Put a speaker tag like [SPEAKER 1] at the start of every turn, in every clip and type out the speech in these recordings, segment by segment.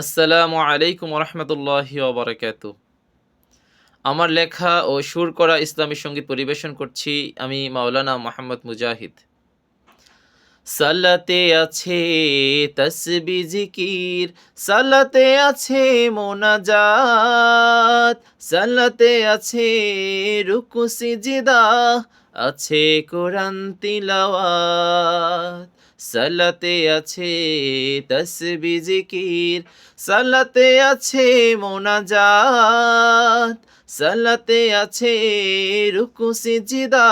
[SPEAKER 1] আসসালামু আলাইকুম রহমতুল্লাহি ওবরাকাতু। আমার লেখা ও সুর করা ইসলামী সংগীত পরিবেশন করছি আমি মাওলানা মোহাম্মদ মুজাহিদ। সালাতে আছে তসবি, জিকির, সালাতে আছে মোনাজাত, সালাতে আছে রুকু জিদা আছে কোরআন তিলাওয়াত। সালাতে আছে তসবি জিকির, সালাতে আছে মোনাজাত, সালাতে আছে রুকু সিজদা,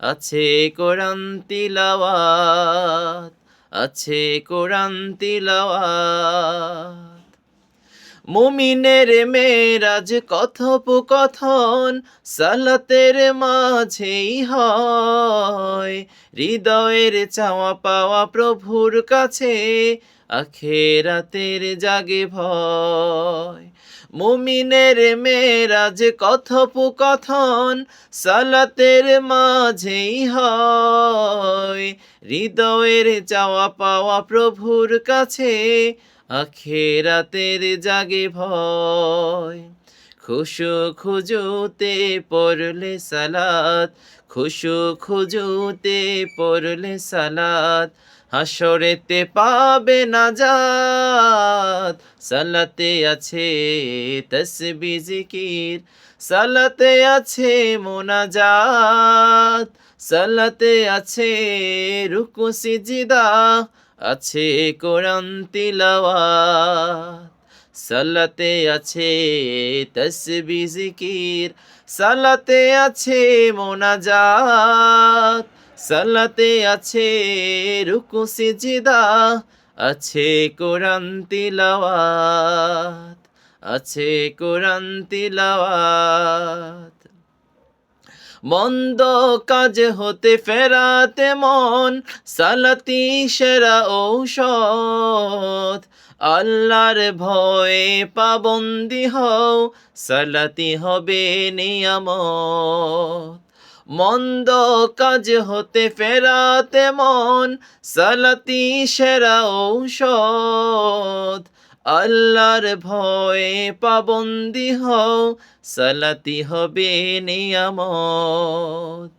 [SPEAKER 1] আছে কোরআন তিলাওয়াত, আছে কোরআন তিলাওয়াত। মুমিনের মেরাজ কথোপকথন সালাতের মাঝেই হয়। হৃদয়ের চাওয়া পাওয়া প্রভুর কাছে আখেরাতের জাগে ভয়। মুমিনের মেরাজ কথোপকথন সালাতের মাঝেই হয়। হৃদয়ের চাওয়া পাওয়া প্রভুর কাছে আখেরাতের জাগে ভয়। খুশু খুজুতে পড়লে সালাত, খুশু খুজুতে পড়লে সালাত। হাসরেতে পাবে না জাত সালাতে আছে তসবি জিকির, সালাতে আছে মোনাজাত, সালাতে আছে রুকু সিজদা আছে কোরআন তিলাওয়াত, সালাতে আছে তসবি, জিকির, সালাতে আছে মোনাজাত, সালাতে আছে রুকু, সিজদা, আছে কোরআন তিলাওয়াত, আছে কোরআন তিলাওয়াত। মন্দ কাজ হতে ফেরাতে মন, সালাতি, সেরা ঔষধ। আল্লাহর ভয়ে পাবন্দি হও, সালাতি হবে নিয়ামত। মন্দ কাজ হতে ফেরাতে মন, সালাতি, সেরা ঔষধ। আল্লাহর ভয়ে পাবন্দি হও, সালাতি হবে নিয়ামত।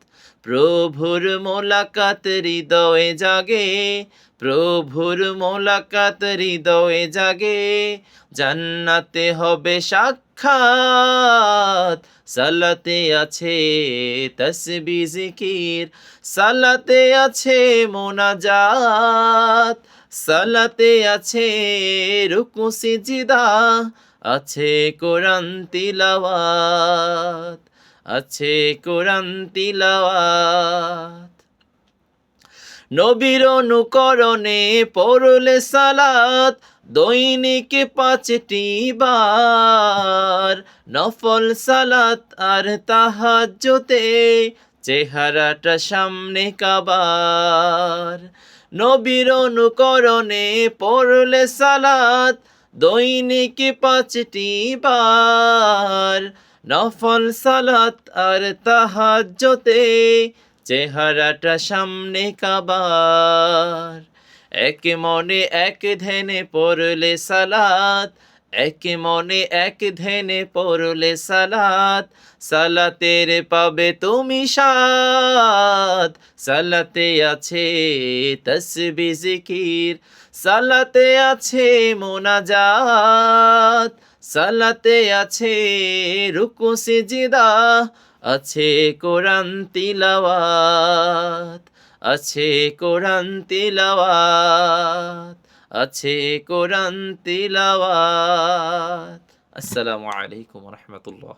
[SPEAKER 1] প্রভুর মোলাকাত হৃদয়ে জাগে, প্রভুর মোলাকাত হৃদয়ে জাগে, জান্নাতে হবে সাক্ষাৎ। সালাতে আছে তসবি, জিকির। সালাতে আছে মোনাজাত। সালাতে আছে রুকু সিজদা, আছে কোরআন তিলাওয়াত, আছে কোরআন তিলাওয়াত। নবীর অনুকরণে পড়লে সালাত, দৈনিক পাঁচটি বার। নফল সালাত আর তাহাজ্জতে, চেহারাটা সামনে কাবার। নবীর অনুকরণে পড়লে সালাত, দৈনিক পাঁচটি বার। নফল সালাত আর তাহাজ্যতে চেহারাটা সামনে কাবার। এক মনে এক ধ্যানে পড়লে সালাত এক মনে এক ধ্যানে পড়লে সালাত, সালাতের পাবে তুমি সাত সালাতে আছে তসবি, জিকির। সালাতে আছে মোনাজাত। সালাতে আছে রুকু, সিজদা। আছে কোরআন তিলাওয়াত। আছে কোরআন তিলাওয়াত। আছে কোরআন তিলাওয়াত। আসসালামু আলাইকুম রহমতুল্লাহ।